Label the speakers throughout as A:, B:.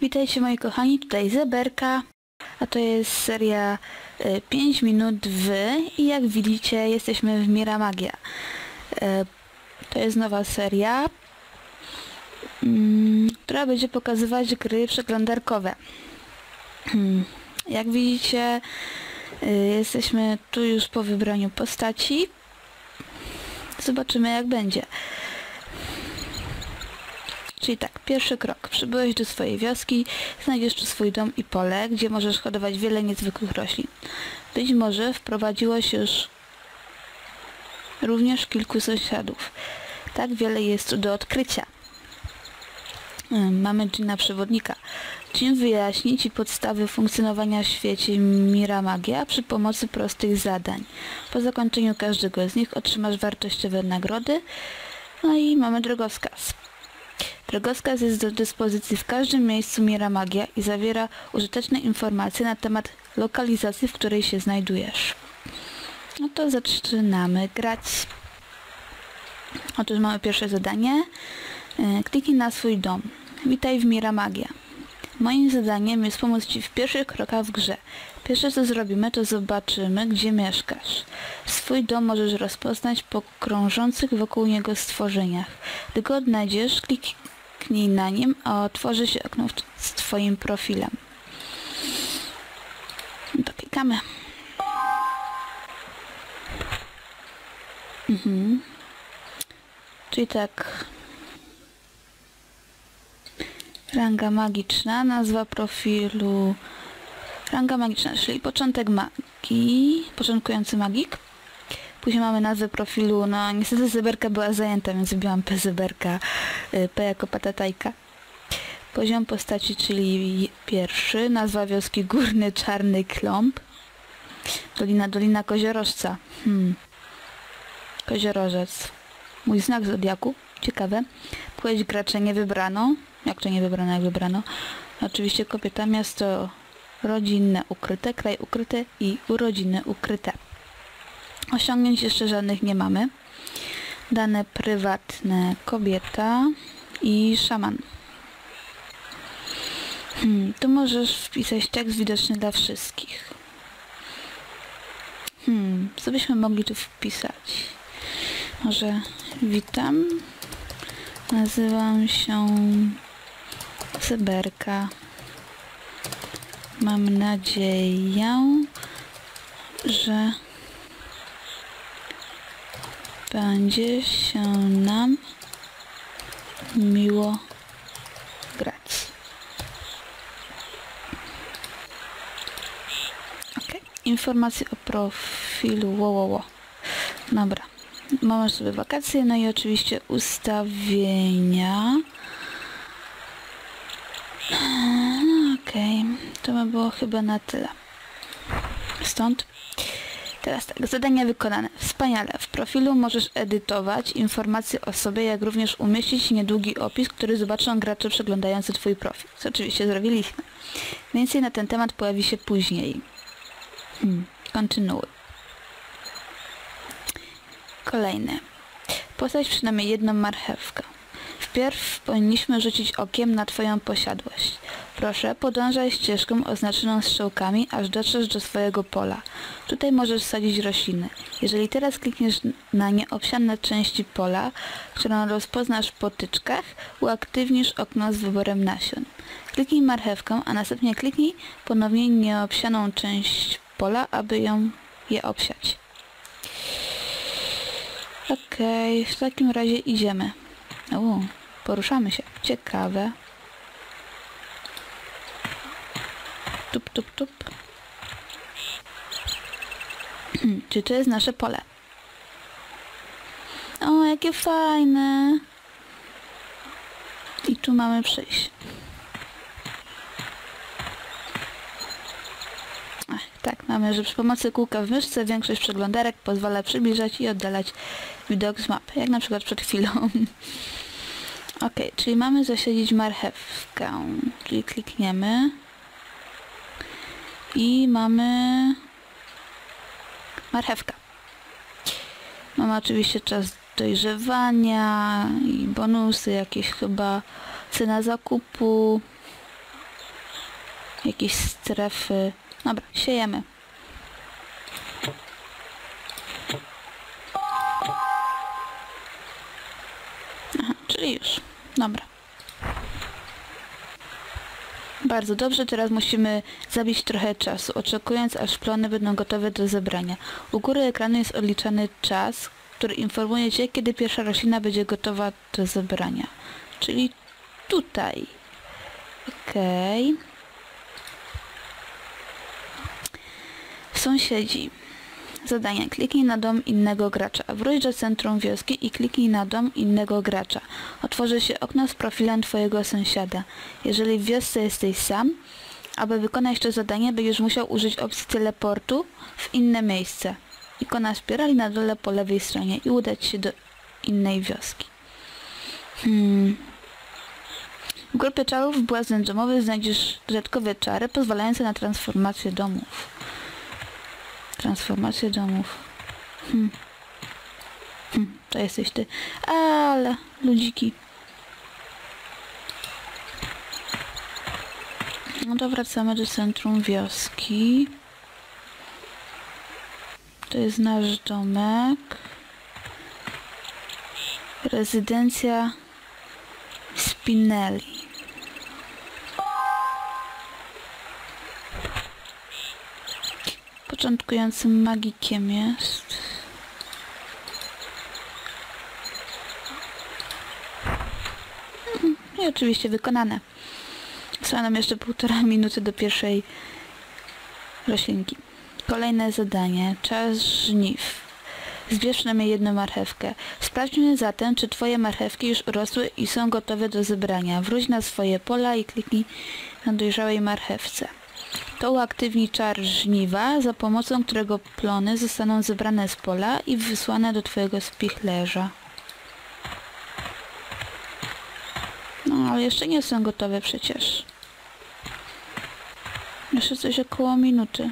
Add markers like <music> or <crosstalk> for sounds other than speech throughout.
A: Witajcie moi kochani, tutaj Zeberka, a to jest seria y, 5 minut w i jak widzicie jesteśmy w Miramagia. Y, To jest nowa seria, mm, która będzie pokazywać gry przeglądarkowe. Jak widzicie y, jesteśmy tu już po wybraniu postaci. Zobaczymy jak będzie. Czyli tak, pierwszy krok. Przybyłeś do swojej wioski, znajdziesz tu swój dom i pole, gdzie możesz hodować wiele niezwykłych roślin. Być może wprowadziłeś już również kilku sąsiadów. Tak wiele jest tu do odkrycia. Mamy Gina przewodnika. Jin wyjaśni Ci podstawy funkcjonowania w świecie Miramagia przy pomocy prostych zadań. Po zakończeniu każdego z nich otrzymasz wartościowe nagrody. No i mamy drogowskaz. Drogowskaz jest do dyspozycji w każdym miejscu Miramagia i zawiera użyteczne informacje na temat lokalizacji, w której się znajdujesz. No to zaczynamy grać. Otóż mamy pierwsze zadanie. E, Kliknij na swój dom. Witaj w Miramagia. Moim zadaniem jest pomóc Ci w pierwszych krokach w grze. Pierwsze co zrobimy, to zobaczymy, gdzie mieszkasz. Swój dom możesz rozpoznać po krążących wokół niego stworzeniach. Gdy go odnajdziesz, kliknij na nim, a otworzy się okno z Twoim profilem. No to klikamy. Mhm. Czyli tak, Ranga magiczna, nazwa profilu ranga magiczna, czyli początek magii, początkujący magik. Później mamy nazwę profilu, no niestety Zeberka była zajęta, więc wybiłam P Zeberka, y, P jako patatajka. Poziom postaci, czyli pierwszy, nazwa wioski Górny Czarny Kląb. Dolina, Dolina Koziorożca. Hmm. Koziorożec. Mój znak zodiaku. Ciekawe. Płeć gracza nie wybrano. Jak to nie wybrano, jak wybrano? Oczywiście kobieta, miasto rodzinne ukryte, kraj ukryty i urodziny ukryte. Osiągnięć jeszcze żadnych nie mamy. Dane prywatne kobieta i szaman. Hmm, tu możesz wpisać tekst widoczny dla wszystkich. Hmm, co byśmy mogli tu wpisać? Może witam. Nazywam się Cyberka. Mam nadzieję, że będzie się nam miło grać. Ok, informacje o profilu. Wo, wo, wo. Dobra. Mamy sobie wakacje, no i oczywiście ustawienia. Okej, to by było chyba na tyle. Stąd. Teraz tak, zadania wykonane. Wspaniale. W profilu możesz edytować informacje o sobie, jak również umieścić niedługi opis, który zobaczą gracze przeglądający Twój profil. Co oczywiście zrobiliśmy. Więcej na ten temat pojawi się później. Hmm. Kontynuuj. Kolejny. Posadź przynajmniej jedną marchewkę. Wpierw powinniśmy rzucić okiem na Twoją posiadłość. Proszę, podążaj ścieżką oznaczoną strzałkami, aż dotrzesz do swojego pola. Tutaj możesz sadzić rośliny. Jeżeli teraz klikniesz na nieobsiane części pola, którą rozpoznasz po tyczkach, uaktywnisz okno z wyborem nasion. Kliknij marchewkę, a następnie kliknij ponownie nieobsianą część pola, aby ją je obsiać. Okej, w takim razie idziemy. O, poruszamy się. Ciekawe. Tup, tup, tup. <clears throat> Czy to jest nasze pole? O, jakie fajne. I tu mamy przyjść. Tak, mamy, że przy pomocy kółka w myszce większość przeglądarek pozwala przybliżać i oddalać widok z mapy, jak na przykład przed chwilą. <laughs> ok, czyli mamy zasiedzieć marchewkę, czyli klikniemy i mamy marchewka. Mamy oczywiście czas dojrzewania i bonusy, jakieś chyba cena zakupu. jakieś strefy. Dobra, siejemy. Aha, czyli już. Dobra. Bardzo dobrze, teraz musimy zabić trochę czasu, oczekując aż plony będą gotowe do zebrania. U góry ekranu jest odliczany czas, który informuje Cię, kiedy pierwsza roślina będzie gotowa do zebrania. Czyli tutaj. Okej. Okay. Sąsiedzi. Zadanie. Kliknij na dom innego gracza. Wróć do centrum wioski i kliknij na dom innego gracza. Otworzy się okno z profilem Twojego sąsiada. Jeżeli w wiosce jesteś sam, aby wykonać to zadanie, będziesz musiał użyć opcji teleportu w inne miejsce. Ikona spirali na dole po lewej stronie i udać się do innej wioski. Hmm. W grupie czarów Błazen Domowy znajdziesz dodatkowe czary pozwalające na transformację domów. Transformację domów. Hmm. Hmm, to jesteś ty. Ale, ludziki. No to wracamy do centrum wioski. To jest nasz domek. Rezydencja Spinelli. Początkującym magikiem jest. I oczywiście wykonane. Zostało nam jeszcze półtora <laughs> minuty do pierwszej roślinki. Kolejne zadanie. Czas żniw. Zbierz przynajmniej jedną marchewkę. Sprawdźmy zatem, czy Twoje marchewki już urosły i są gotowe do zebrania. Wróć na swoje pola i kliknij na dojrzałej marchewce. To uaktywnij czar żniwa, za pomocą którego plony zostaną zebrane z pola i wysłane do Twojego spichlerza. No, ale jeszcze nie są gotowe przecież. Jeszcze coś około minuty.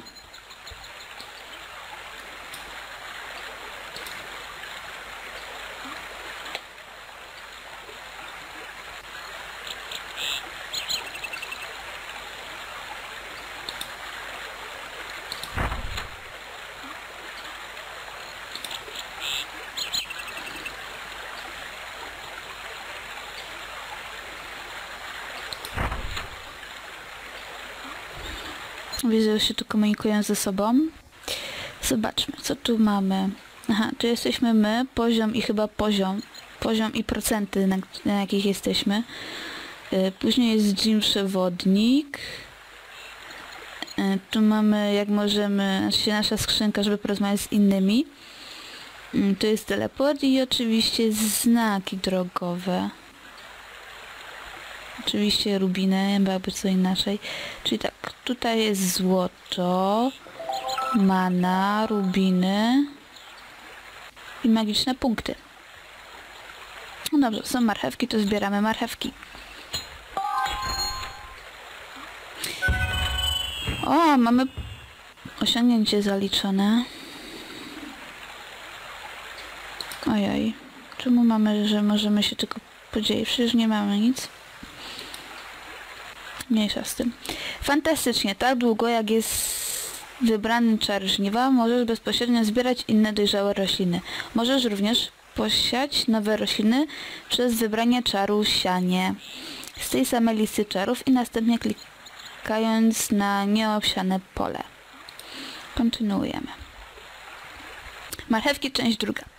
A: Widzę, że się tu komunikują ze sobą. Zobaczmy, co tu mamy. Aha, tu jesteśmy my, poziom i chyba poziom. Poziom i procenty, na, na jakich jesteśmy. Yy, później jest gym przewodnik. Yy, tu mamy, jak możemy, znaczy nasza skrzynka, żeby porozmawiać z innymi. Yy, tu jest teleport i oczywiście znaki drogowe. Oczywiście rubiny, byłaby co inaczej. Czyli tak, tutaj jest złoto, mana, rubiny i magiczne punkty. No dobrze, są marchewki, to zbieramy marchewki. O, mamy osiągnięcie zaliczone. Ojej. Czemu mamy, że możemy się tylko podzielić? Przecież nie mamy nic. Mniejsza z tym. Fantastycznie, tak długo jak jest wybrany czar żniwa, możesz bezpośrednio zbierać inne dojrzałe rośliny. Możesz również posiać nowe rośliny przez wybranie czaru sianie z tej samej listy czarów i następnie klikając na nieobsiane pole. Kontynuujemy. Marchewki, część druga.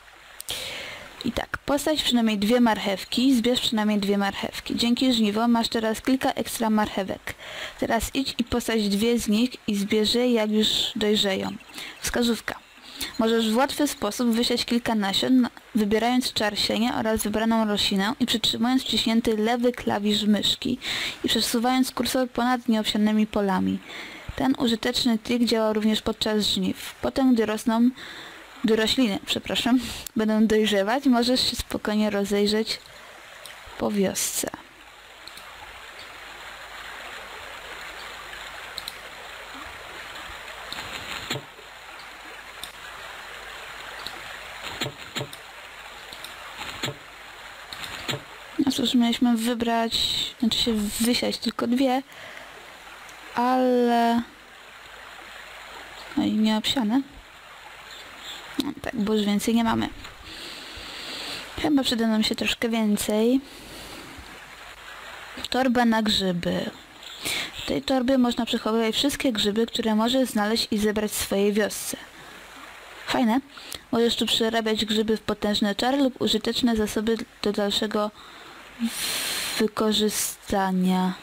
A: I tak, postać przynajmniej dwie marchewki, zbierz przynajmniej dwie marchewki. Dzięki żniwo masz teraz kilka ekstra marchewek. Teraz idź i postać dwie z nich i zbierz je jak już dojrzeją. Wskazówka. Możesz w łatwy sposób wysiać kilka nasion, wybierając czar sienia oraz wybraną roślinę i przytrzymując wciśnięty lewy klawisz myszki i przesuwając kursor ponad nieobsianymi polami. Ten użyteczny trik działa również podczas żniw. Potem, gdy rosną gdy rośliny, przepraszam, będą dojrzewać, możesz się spokojnie rozejrzeć po wiosce. No cóż, mieliśmy wybrać, znaczy się wysiać tylko dwie, ale... No i nieobsiane. No, tak, bo już więcej nie mamy. Chyba przyda nam się troszkę więcej. Torba na grzyby. W tej torbie można przechowywać wszystkie grzyby, które możesz znaleźć i zebrać w swojej wiosce. Fajne. Możesz tu przerabiać grzyby w potężne czary lub użyteczne zasoby do dalszego wykorzystania.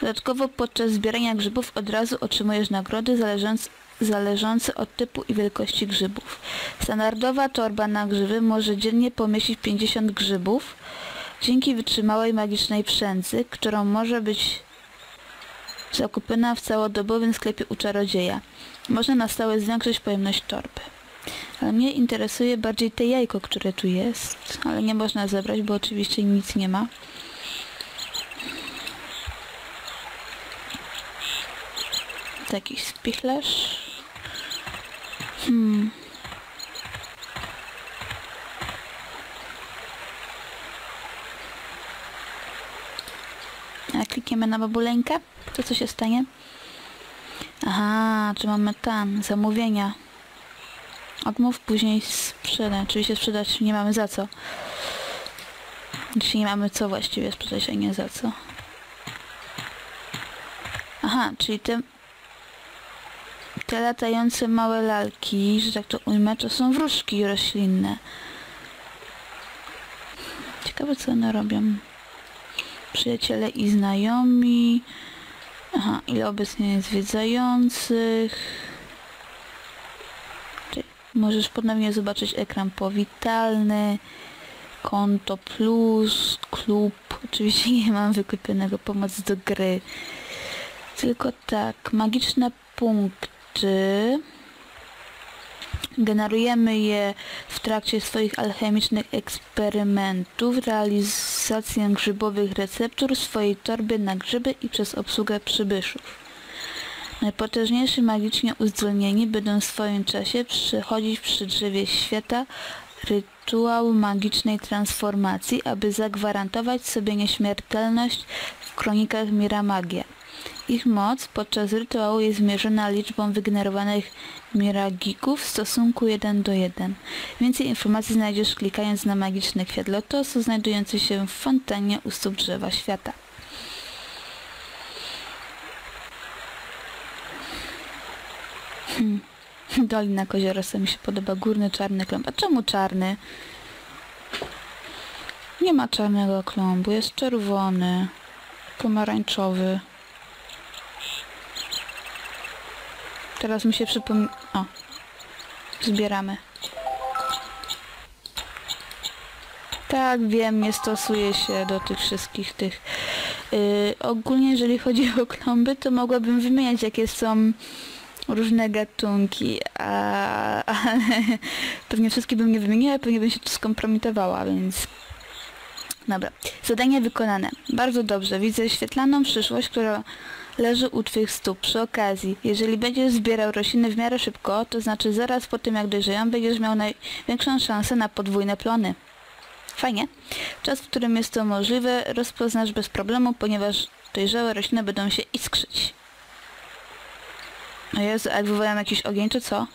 A: Dodatkowo podczas zbierania grzybów od razu otrzymujesz nagrody zależące, zależące od typu i wielkości grzybów. Standardowa torba na grzyby może dziennie pomieścić 50 grzybów dzięki wytrzymałej magicznej przędzy, którą może być zakupiona w całodobowym sklepie u czarodzieja. Można na stałe zwiększyć pojemność torby. Ale mnie interesuje bardziej te jajko, które tu jest, ale nie można zebrać, bo oczywiście nic nie ma. Taki spichlerz. Hmm. A klikniemy na babuleńkę, to co się stanie? Aha, czy mamy tam zamówienia. Odmów później sprzedać. Oczywiście sprzedać nie mamy za co. Jeśli nie mamy co właściwie sprzedać, a nie za co. Aha, czyli te, te latające małe lalki, że tak to ujmę, to są wróżki roślinne. Ciekawe co one robią. Przyjaciele i znajomi. Aha, ile obecnie jest zwiedzających. Możesz ponownie zobaczyć ekran powitalny, konto plus, klub. Oczywiście nie mam wykupionego pomoc do gry. Tylko tak, magiczne punkty. Generujemy je w trakcie swoich alchemicznych eksperymentów, realizację grzybowych receptur, swojej torbie na grzyby i przez obsługę przybyszów. Najpotężniejsi magicznie uzdolnieni będą w swoim czasie przechodzić przy drzewie świata rytuał magicznej transformacji, aby zagwarantować sobie nieśmiertelność w kronikach Miramagia. Ich moc podczas rytuału jest mierzona liczbą wygenerowanych miragików w stosunku 1 do 1. Więcej informacji znajdziesz klikając na magiczny kwiat lotosu znajdujący się w fontannie u stóp drzewa świata. Hmm. Dolina Koziorosa mi się podoba. Górny czarny klomb. A czemu czarny? Nie ma czarnego klombu. Jest czerwony. Pomarańczowy. Teraz mi się przypomni... O. Zbieramy. Tak, wiem, nie stosuję się do tych wszystkich tych... Yy, ogólnie, jeżeli chodzi o klomby, to mogłabym wymieniać, jakie są różne gatunki, a, ale <laughs> pewnie wszystkie bym nie wymieniła, pewnie bym się tu skompromitowała, więc... Dobra, zadanie wykonane. Bardzo dobrze, widzę świetlaną przyszłość, która leży u Twych stóp. Przy okazji, jeżeli będziesz zbierał rośliny w miarę szybko, to znaczy zaraz po tym jak dojrzeją, będziesz miał największą szansę na podwójne plony. Fajnie. Czas, w którym jest to możliwe, rozpoznasz bez problemu, ponieważ dojrzałe rośliny będą się iskrzyć. O Jezu, jak wywołam jakiś ogień, to co?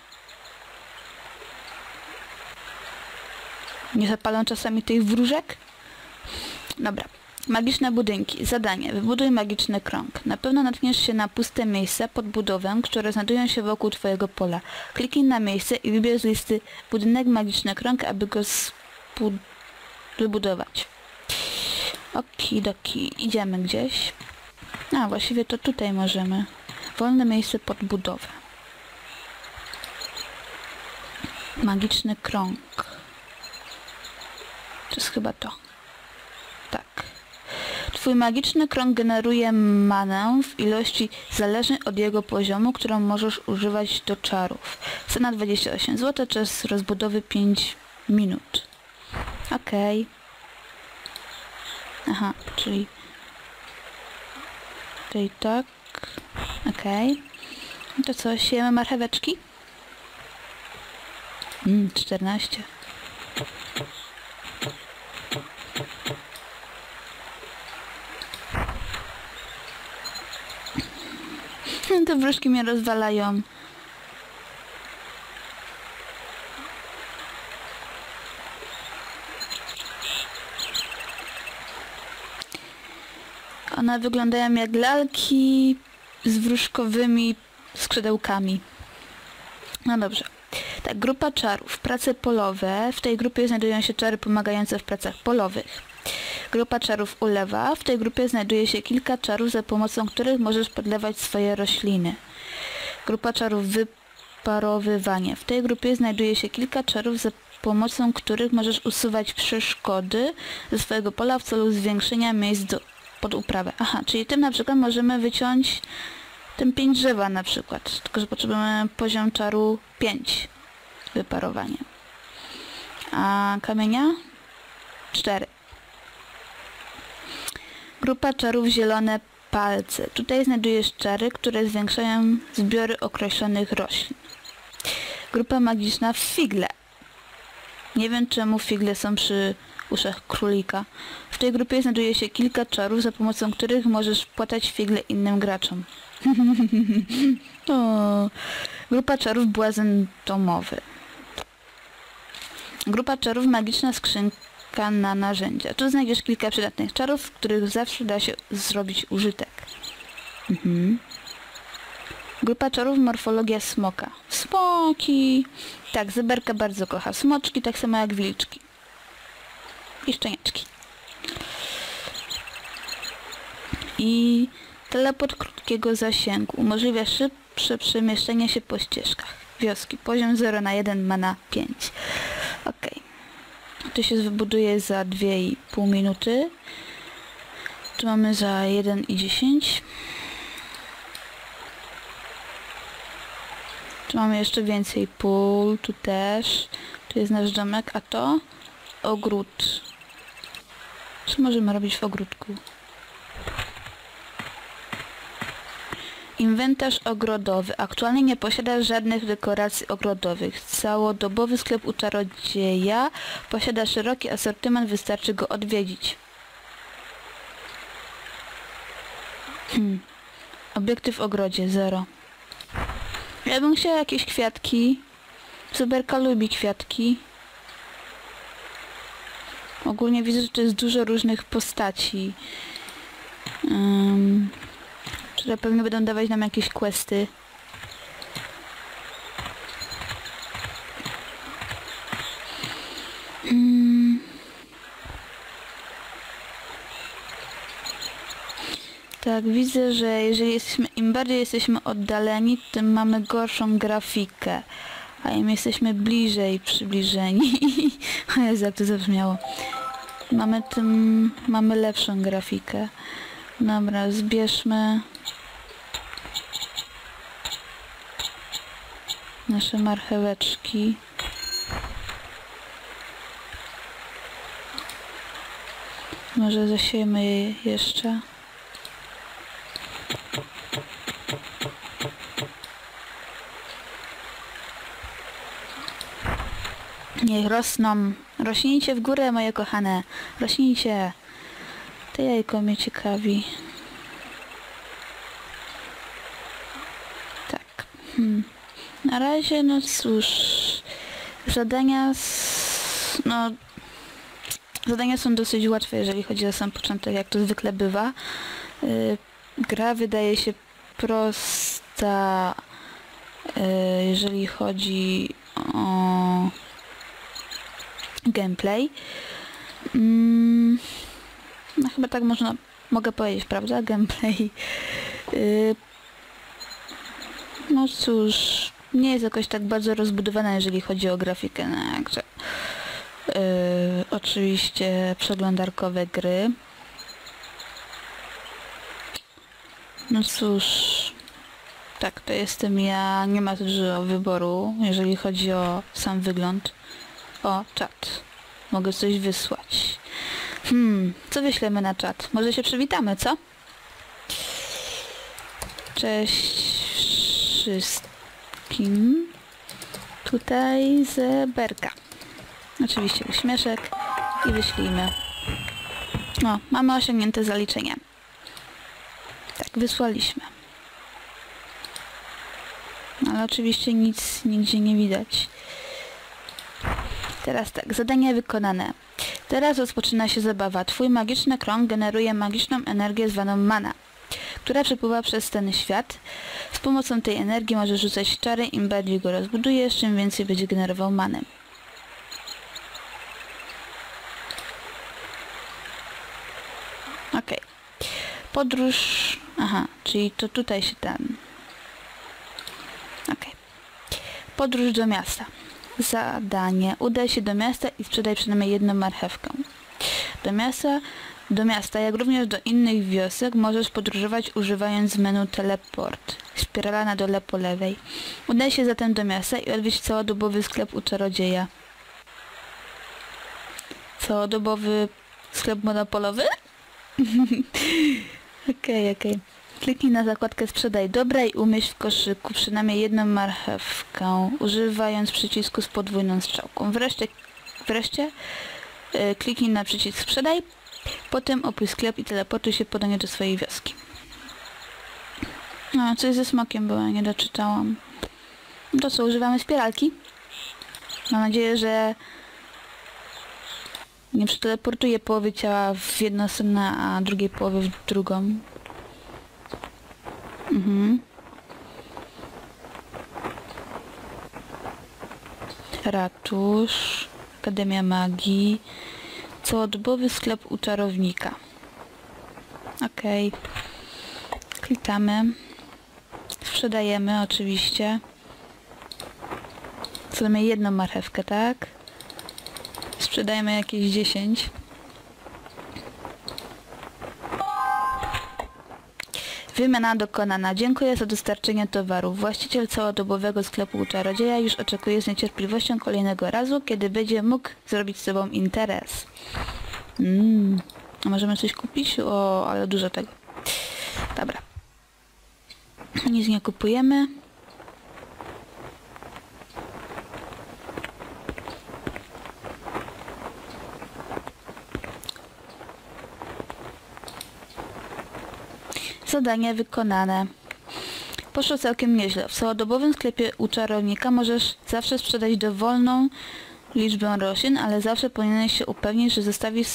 A: Nie zapalą czasami tych wróżek? Dobra. Magiczne budynki. Zadanie. Wybuduj magiczny krąg. Na pewno natkniesz się na puste miejsca pod budowę, które znajdują się wokół Twojego pola. Kliknij na miejsce i wybierz z listy budynek magiczny krąg, aby go wybudować. Okidoki. Idziemy gdzieś. A, właściwie to tutaj możemy. Wolne miejsce pod budowę. Magiczny krąg. To jest chyba to. Twój magiczny krąg generuje manę w ilości zależnej od jego poziomu, którą możesz używać do czarów. Cena 28 zł, czas rozbudowy 5 minut. Okej. Okay. Aha, czyli... Tutaj tak. Okej. Okay. To co, siejemy marcheweczki? Mmm, 14. te wróżki mnie rozwalają? One wyglądają jak lalki z wróżkowymi skrzydełkami. No dobrze. Tak, grupa czarów. Prace polowe. W tej grupie znajdują się czary pomagające w pracach polowych. Grupa czarów ulewa. W tej grupie znajduje się kilka czarów, za pomocą których możesz podlewać swoje rośliny. Grupa czarów wyparowywanie. W tej grupie znajduje się kilka czarów, za pomocą których możesz usuwać przeszkody ze swojego pola w celu zwiększenia miejsc do, pod uprawę. Aha, czyli tym na przykład możemy wyciąć tym 5 drzewa na przykład, tylko że potrzebujemy poziom czaru 5 wyparowanie. A kamienia? 4. Grupa czarów zielone palce. Tutaj znajdujesz czary, które zwiększają zbiory określonych roślin. Grupa magiczna figle. Nie wiem czemu figle są przy uszach królika. W tej grupie znajduje się kilka czarów, za pomocą których możesz płatać figle innym graczom. <laughs> o, grupa czarów błazen domowy. Grupa czarów magiczna skrzynka na narzędzia. Tu znajdziesz kilka przydatnych czarów, z których zawsze da się zrobić użytek. Mhm. Grupa czarów morfologia smoka. Smoki. Tak, zeberka bardzo kocha smoczki, tak samo jak wilczki. I szczeniaczki. I teleport krótkiego zasięgu. Umożliwia szybsze przemieszczenie się po ścieżkach. Wioski. Poziom 0 na 1 ma na 5. Ok. To się wybuduje za 2,5 minuty. Tu mamy za 1 i 10. Tu mamy jeszcze więcej pól, tu też. Tu jest nasz domek, a to ogród. Co możemy robić w ogródku? Inwentarz ogrodowy. Aktualnie nie posiada żadnych dekoracji ogrodowych. Całodobowy sklep u czarodzieja posiada szeroki asortyment, wystarczy go odwiedzić. Hmm. Obiekty w ogrodzie, zero. Ja bym chciała jakieś kwiatki. Zuberka lubi kwiatki. Ogólnie widzę, że to jest dużo różnych postaci. Um, pewnie będą dawać nam jakieś questy. Hmm. Tak, widzę, że jeżeli jesteśmy, im bardziej jesteśmy oddaleni, tym mamy gorszą grafikę. A im jesteśmy bliżej przybliżeni. <laughs> o Jezu, jak to zabrzmiało. Mamy tym, mamy lepszą grafikę. Dobra, zbierzmy nasze marcheweczki. Może zasiejemy je jeszcze. Niech rosną. Rośnijcie w górę, moje kochane. Rośnijcie. To jajko mnie ciekawi. Tak. Hmm. Na razie, no cóż. Zadania... No... Zadania są dosyć łatwe, jeżeli chodzi o sam początek, jak to zwykle bywa. Yy, gra wydaje się prosta, yy, jeżeli chodzi o gameplay. Mm, no chyba tak można, mogę powiedzieć, prawda? Gameplay. Yy, no cóż, nie jest jakoś tak bardzo rozbudowana, jeżeli chodzi o grafikę. No, jakże, yy, oczywiście przeglądarkowe gry. No cóż, tak, to jestem ja, nie ma dużo wyboru, jeżeli chodzi o sam wygląd. O, czat. Mogę coś wysłać. Hmm, co wyślemy na czat? Może się przywitamy, co? Cześć wszystkim. Tutaj z Berka. Oczywiście uśmieszek i wyślijmy. O, mamy osiągnięte zaliczenie. Tak, wysłaliśmy. ale oczywiście nic nigdzie nie widać. Teraz tak, zadanie wykonane. Teraz rozpoczyna się zabawa. Twój magiczny krąg generuje magiczną energię zwaną mana, która przepływa przez ten świat. Z pomocą tej energii możesz rzucać czary, im bardziej go rozbudujesz, tym więcej będzie generował manę. Okej. Podróż... Aha, czyli to tutaj się tam... Okej. Podróż do miasta. Zadanie. Udaj się do miasta i sprzedaj przynajmniej jedną marchewkę. Do miasta, do miasta, jak również do innych wiosek, możesz podróżować używając menu teleport. Spirala na dole po lewej. Udaj się zatem do miasta i odwiedź całodobowy sklep u czarodzieja. Całodobowy sklep monopolowy? <laughs> Okej, okej. Kliknij na zakładkę sprzedaj dobra i umieść w koszyku przynajmniej jedną marchewkę, używając przycisku z podwójną strzałką. Wreszcie, wreszcie yy, kliknij na przycisk sprzedaj, potem opuść sklep i teleportuj się podanie do swojej wioski. No, coś ze smokiem było, nie doczytałam. To co, używamy spiralki? Mam nadzieję, że nie przeteleportuje połowy ciała w jedną stronę, a drugiej połowy w drugą. Mhm. Ratusz, Akademia Magii, całodobowy sklep u czarownika. Okej. Klikamy. Sprzedajemy oczywiście. Co jedną marchewkę, tak? Sprzedajemy jakieś 10. Wymiana dokonana. Dziękuję za dostarczenie towaru. Właściciel całodobowego sklepu czarodzieja już oczekuje z niecierpliwością kolejnego razu, kiedy będzie mógł zrobić z sobą interes. Mmm. Możemy coś kupić? O, ale dużo tego. Dobra. Nic nie kupujemy. Zadanie wykonane. Poszło całkiem nieźle. W całodobowym sklepie u czarownika możesz zawsze sprzedać dowolną liczbę roślin, ale zawsze powinieneś się upewnić, że zostawisz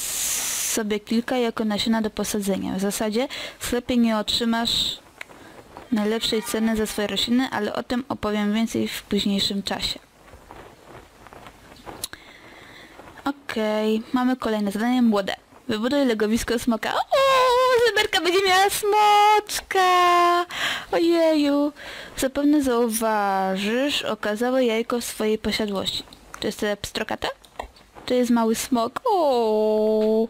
A: sobie kilka jako nasiona do posadzenia. W zasadzie w sklepie nie otrzymasz najlepszej ceny za swoje rośliny, ale o tym opowiem więcej w późniejszym czasie. Okej, okay. mamy kolejne zadanie młode. Wybuduj legowisko smoka. O, będzie miała smoczka! Ojeju! Zapewne zauważysz okazałe jajko w swojej posiadłości. To jest pstrokata? To jest mały smok. O,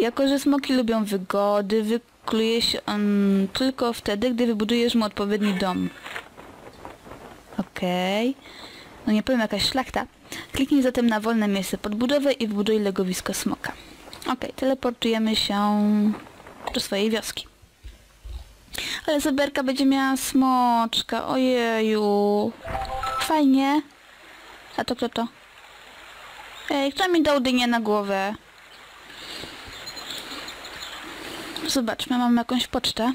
A: Jako, że smoki lubią wygody, wykluje się on tylko wtedy, gdy wybudujesz mu odpowiedni dom. Okej. Okay. No nie powiem, jakaś szlachta. Kliknij zatem na wolne miejsce pod budowę i wbuduj legowisko smoka. Ok, teleportujemy się do swojej wioski. Ale zeberka będzie miała smoczka, ojeju. Fajnie. A to kto to? Ej, kto mi dał dynię na głowę? Zobaczmy, mam jakąś pocztę.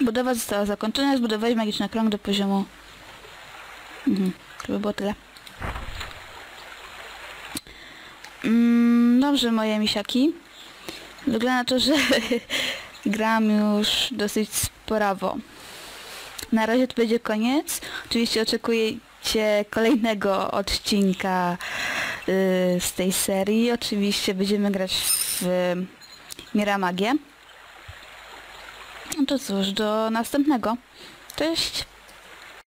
A: Budowa została zakończona, zbudowałeś magiczny krąg do poziomu Mhm, to by było tyle. Mm, dobrze, moje misiaki. Wygląda na to, że <laughs> gram już dosyć sporawo. Na razie to będzie koniec. Oczywiście oczekujecie kolejnego odcinka yy, z tej serii. Oczywiście będziemy grać w yy, Miramagię. No to cóż, do następnego. Cześć!